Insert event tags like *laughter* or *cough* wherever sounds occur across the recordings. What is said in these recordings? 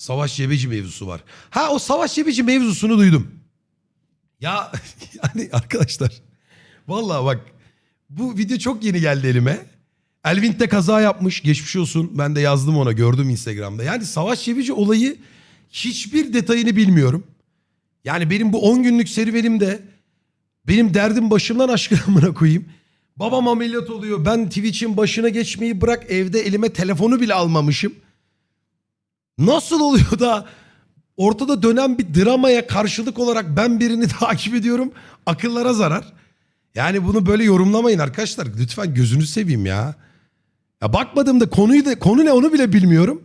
Savaş Cebeci mevzusu var. Ha o Savaş Cebeci mevzusunu duydum. Ya *laughs* yani arkadaşlar vallahi bak bu video çok yeni geldi elime. Elvin de kaza yapmış geçmiş olsun. Ben de yazdım ona gördüm Instagram'da. Yani Savaş Cebeci olayı hiçbir detayını bilmiyorum. Yani benim bu 10 günlük serüvenimde benim derdim başımdan aşkına *laughs* koyayım. Babam ameliyat oluyor. Ben Twitch'in başına geçmeyi bırak evde elime telefonu bile almamışım. Nasıl oluyor da ortada dönen bir dramaya karşılık olarak ben birini *laughs* takip ediyorum. Akıllara zarar. Yani bunu böyle yorumlamayın arkadaşlar. Lütfen gözünü seveyim ya. Ya bakmadığımda konuyu da konu ne onu bile bilmiyorum.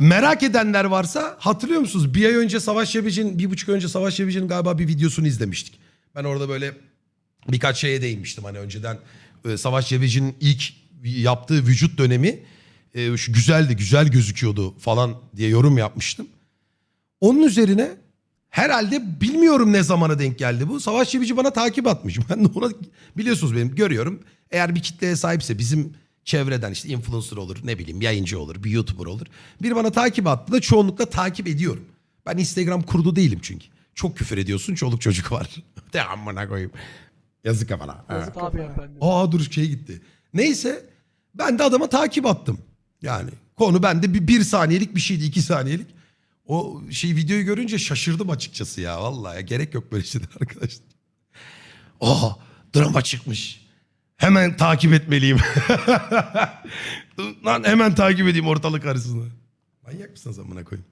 Merak edenler varsa hatırlıyor musunuz? Bir ay önce Savaş Cebeci'nin, bir buçuk önce Savaş Cebeci'nin galiba bir videosunu izlemiştik. Ben orada böyle birkaç şeye değinmiştim. Hani önceden e, Savaş Cebeci'nin ilk yaptığı vücut dönemi e, şu güzeldi, güzel gözüküyordu falan diye yorum yapmıştım. Onun üzerine herhalde bilmiyorum ne zamana denk geldi bu. Savaş Cebici bana takip atmış. *laughs* Ben de ona biliyorsunuz benim görüyorum. Eğer bir kitleye sahipse bizim çevreden işte influencer olur ne bileyim yayıncı olur bir youtuber olur. Biri bana takip attı da çoğunlukla takip ediyorum. Ben Instagram kurdu değilim çünkü. Çok küfür ediyorsun çoluk çocuk var. *laughs* De amına koyayım. Yazık kafana. Yazık abi efendim. Aa dur şey gitti. Neyse ben de adama takip attım. Yani konu bende bir, bir saniyelik bir şeydi iki saniyelik. O şey videoyu görünce şaşırdım açıkçası ya. Vallahi ya, gerek yok böyle şeyler arkadaşlar. Aa drama çıkmış. Hemen takip etmeliyim. *laughs* Lan hemen takip edeyim ortalık arasında. Manyak mısın amına koyayım?